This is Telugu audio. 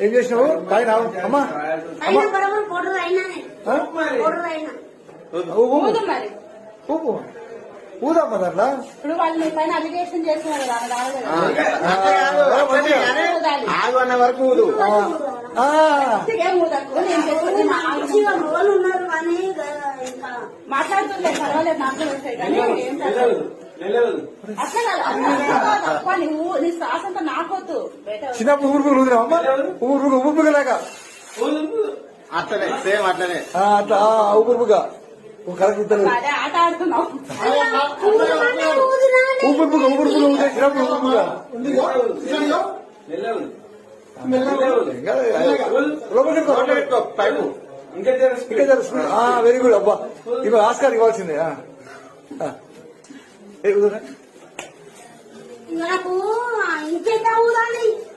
ఏం చేసినావు? తాగినా అమ్మా. ఊపు. ఊదు ఇప్పుడు వాళ్ళు పైన అలిగేషన్ చేస్తున్నారు కదా ఆమె రాలేదు కదా. ఆ, మంచిగా. ఊదాలి. ఆగు అన్న వరకు ఊదు. ఉన్నారు కానీ మాట్లాడుతుంటే పర్వాలేదు కానీ ఏం నువ్వు నీ శ్వాస అంతా నాకొద్దు. చిన్నప్పుడు ఊరు ఊరు ఊదినావు అమ్మా. ఊరు ఊపుగా అట్లనే సేమ్ అట్లనే. అట్లా ఊపుగా కరెక్ట్ అదే ఆట ఆడుతున్నావు. ఊదే చిన్నప్పుడు వెరీ గుడ్ అబ్బా. ఇవి ఆస్కార్ ఇవ్వాల్సిందే 你别耽误他的